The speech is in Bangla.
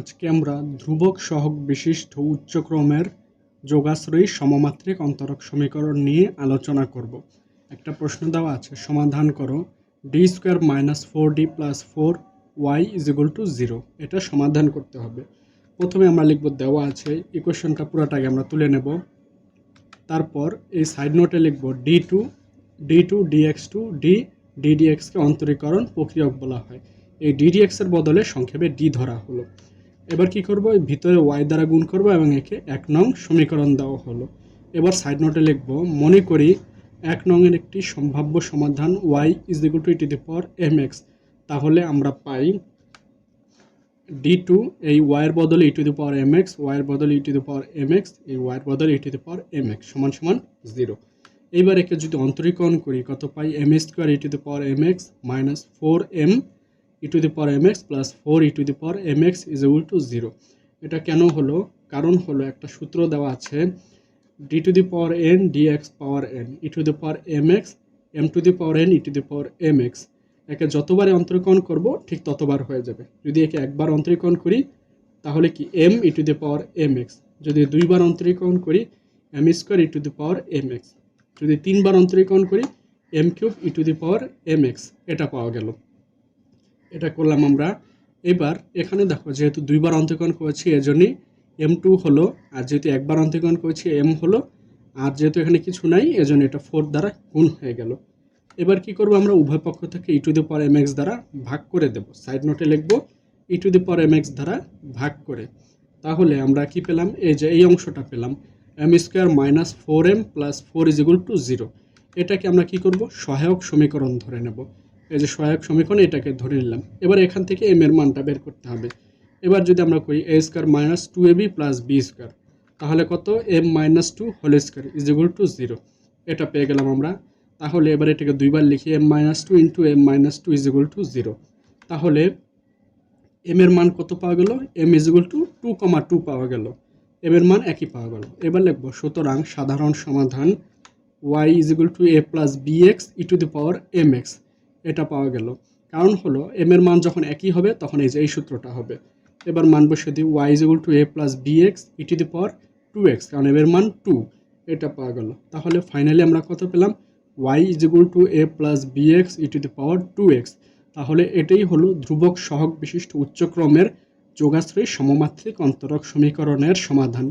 আজকে আমরা ধ্রুবক সহগ বিশিষ্ট উচ্চক্রমের যোগাশ্রয়ী সমমাত্রিক অন্তরক সমীকরণ নিয়ে আলোচনা করব। একটা প্রশ্ন দেওয়া আছে, সমাধান করো। D square minus four D plus four Y is equal to zero এটা সমাধান করতে হবে। প্রথমে আমরা লিখব দেওয়া আছে, ইকুয়েশনটা পুরোটাকে আমরা তুলে নেব। তারপর এই সাইড নোটে লিখব D two D two DX two D ডিডিএক্সকে অন্তরীকরণ প্রক্রিয়ক বলা হয়। এই ডিডিএক্স এর বদলে সংক্ষেপে ডি ধরা হলো। এবার কি করব? ভিতরে ওয়াই দ্বারা গুণ করব এবং একে এক নং সমীকরণ দেওয়া হলো। এবার সাইড নোটে লিখব, মনে করি এক নংয়ের একটি সম্ভাব্য সমাধান Y is equal to T the power M X তাহলে আমরা পাই ডি টু এই ওয়াইয়ের বদলে E to the power M X ওয়াইয়ের বদলে E to the power M X এই ওয়াইয়ের বদলে E to the power M X সমান সমান জিরো এইবার একে যদি অন্তরীকরণ করি, কত পাই M square E to the power M X minus four M E to the power M X plus four E to the power M X is equal to zero এটা কেন হলো? কারণ হলো একটা সূত্র দেওয়া আছে D to the power N D X power N E to the power M X M to the power N E to the power M X একে যতবারে অন্তরীকরণ করব, ঠিক ততবার হয়ে যাবে। যদি একে একবার অন্তরীকরণ করি, তাহলে কি M E to the power M X যদি দুইবার অন্তরীকরণ করি M square E to the power M X যদি তিনবার অন্তরীকরণ করি M cube E to the power M X এটা পাওয়া গেল। এটা করলাম আমরা। এবার এখানে দেখো, যেহেতু দুইবার অন্তরীকরণ করেছি, এজন্যই এম টু হলো, আর যেহেতু একবার অন্তরীকরণ করেছি এম হলো, আর যেহেতু এখানে কিছু নাই, এজন্য এটা ফোর দ্বারা গুণ হয়ে গেল। এবার কি করব আমরা, উভয় পক্ষ থেকে E to the power M X দ্বারা ভাগ করে দেব। সাইড নোটে লিখব E to the power M X দ্বারা ভাগ করে। তাহলে আমরা কি পেলাম? এই যে, এই অংশটা পেলাম। M square minus four M plus four is equal to zero এটাকে আমরা কি করব? সহায়ক সমীকরণ ধরে নেব। এই যে সহায়ক সমীকরণ, এটাকে ধরে নিলাম। এবার এখান থেকে এম এর মানটা বের করতে হবে। এবার যদি আমরা করি A square minus two A B plus B square তাহলে কত? M minus two whole square is equal to zero এটা পেয়ে গেলাম আমরা। তাহলে এবার এটাকে দুইবার লিখি M minus two into M minus two is equal to zero তাহলে এম এর মান কত পাওয়া গেল? M is equal to two comma two পাওয়া গেল। এম এর মান একই পাওয়া গেল। এবার লিখব, সুতরাং সাধারণ সমাধান Y is equal to A plus B X E to the power M X এটা পাওয়া গেল। কারণ হলো এম এর মান যখন একই হবে, তখন এই যে এই সূত্রটা হবে। এবার মান বসে দিই Y is to A plus B X E to the power two X কারণ এম এর মান টু এটা পাওয়া গেল। তাহলে ফাইনালি আমরা কত পেলাম? Y is to A plus B X E to the power two X তাহলে এটাই হলো ধ্রুবক সহগ বিশিষ্ট উচ্চক্রমের যোগাশ্রয়ী সমমাত্রিক অন্তরক সমীকরণের সমাধান।